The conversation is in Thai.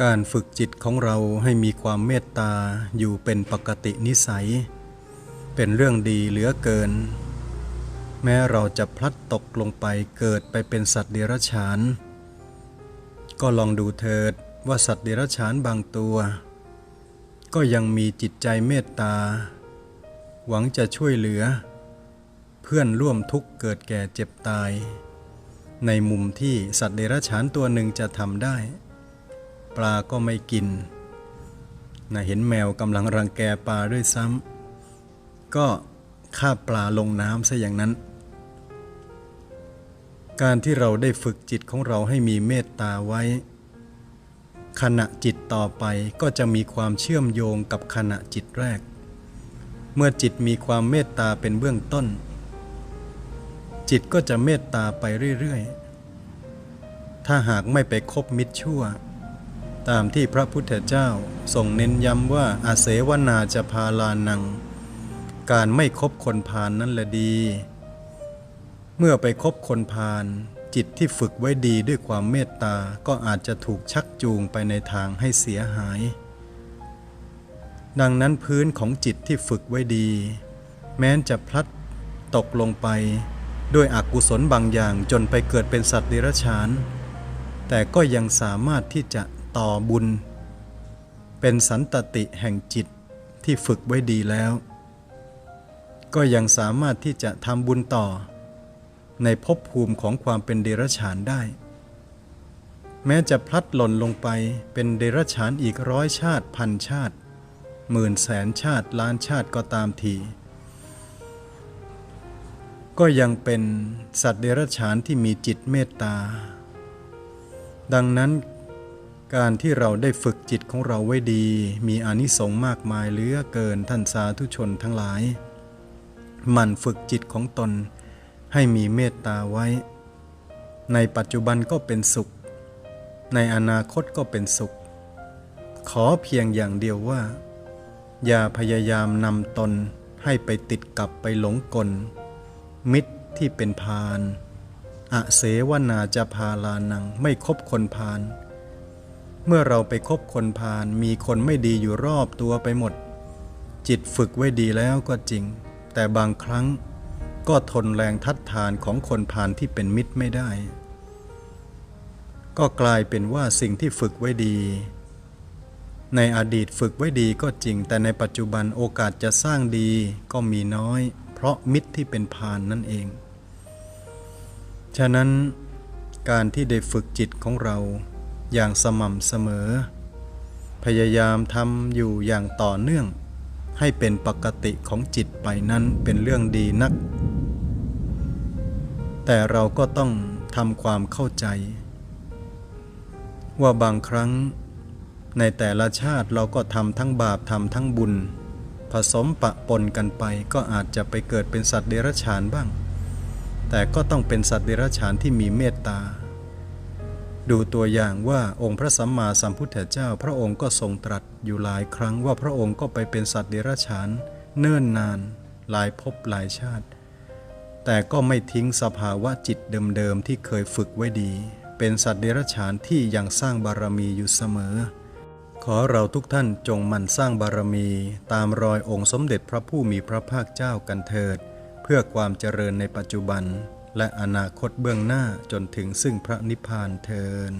การฝึกจิตของเราให้มีความเมตตาอยู่เป็นปกตินิสัย เป็นเรื่องดีเหลือเกิน แม้เราจะพลัดตกลงไปเกิดไปเป็นสัตว์เดรัจฉาน ก็ลองดูเถิดว่าสัตว์เดรัจฉานบางตัว ก็ยังมีจิตใจเมตตา หวังจะช่วยเหลือ เพื่อนร่วมทุกข์เกิดแก่เจ็บตาย ในมุมที่สัตว์เดรัจฉานตัวหนึ่งจะทำได้ ปลาก็ไม่กินนะเห็นแมวกำลังรังแกปลาด้วยซ้ำก็ฆ่าปลาลงน้ำซะอย่างนั้น การที่เราได้ฝึกจิตของเราให้มีเมตตาไว้ ขณะจิตต่อไปก็จะมีความเชื่อมโยงกับขณะจิตแรก เมื่อจิตมีความเมตตาเป็นเบื้องต้น จิตก็จะเมตตาไปเรื่อยๆ ถ้าหากไม่ไปคบมิตรชั่ว ตามที่พระพุทธเจ้าทรงเน้นย้ำว่าอาเสวนาจะพาลานัง การไม่คบคนพาลนนั่นแหละดี เมื่อไปคบคนพาลจิตที่ฝึกไว้ดีด้วยความเมตตาก็อาจจะถูกชักจูงไปในทางให้เสียหาย ดังนั้นพื้นของจิตที่ฝึกไว้ดี แม้นจะพลัดตกลงไปด้วยอกุศลบางอย่างจนไปเกิดเป็นสัตว์เดรัจฉาน แต่ก็ยังสามารถที่จะ ต่อบุญ เป็นสันตติแห่งจิตที่ฝึกไว้ดีแล้ว ก็ยังสามารถที่จะทำบุญต่อ ในภพภูมิของความเป็นเดรัจฉานได้ แม้จะพลัดหล่นลงไปเป็นเดรัจฉานอีกร้อยชาติพันชาติหมื่นแสนชาติล้านชาติก็ตามทีก็ยังเป็นสัตว์เดรัจฉานที่มีจิตเมตตา ดังนั้น การที่เราได้ฝึกจิตของเราไว้ดี มีอนิสงส์มากมายเหลือเกินท่านสาธุชนทั้งหลายมันฝึกจิตของตน ให้มีเมตตาไว้ ในปัจจุบันก็เป็นสุข ในอนาคตก็เป็นสุข ขอเพียงอย่างเดียวว่า อย่าพยายามนำตนให้ไปติดกับไปหลงกล มิตรที่เป็นพาลอเสวนาจะพาลานังไม่คบคนพาล เมื่อเราไปคบคนพาลมีคนไม่ดีอยู่รอบตัวไปหมด จิตฝึกไว้ดีแล้วก็จริง แต่บางครั้งก็ทนแรงทัดทานของคนพาลที่เป็นมิตรไม่ได้ ก็กลายเป็นว่าสิ่งที่ฝึกไว้ดี ในอดีตฝึกไว้ดีก็จริง แต่ในปัจจุบันโอกาสจะสร้างดีก็มีน้อย เพราะมิตรที่เป็นพานนั่นเอง ฉะนั้นการที่ได้ฝึกจิตของเรา อย่างสม่ำเสมอ พยายามทำอยู่อย่างต่อเนื่อง ให้เป็นปกติของจิตไปนั้นเป็นเรื่องดีนัก แต่เราก็ต้องทำความเข้าใจ ว่าบางครั้ง ในแต่ละชาติเราก็ทำทั้งบาปทำทั้งบุญ ผสมปะปนกันไปก็อาจจะไปเกิดเป็นสัตว์เดรัจฉานบ้าง แต่ก็ต้องเป็นสัตว์เดรัจฉานที่มีเมตตา ดูตัวอย่างว่าองค์พระสัมมาสัมพุทธเจ้า พระองค์ก็ทรงตรัสอยู่หลายครั้งว่าพระองค์ก็ไปเป็นสัตว์เดรัจฉาน เนิ่นนาน หลายภพหลายชาติ แต่ก็ไม่ทิ้งสภาวะจิตเดิมๆที่เคยฝึกไว้ดี เป็นสัตว์เดรัจฉานที่ยังสร้างบารมีอยู่เสมอ ขอเราทุกท่านจงมั่นสร้างบารมี ตามรอยองค์สมเด็จพระผู้มีพระภาคเจ้ากันเถิด เพื่อความเจริญในปัจจุบัน และอนาคตเบื้องหน้าจนถึงซึ่งพระนิพพานเทิน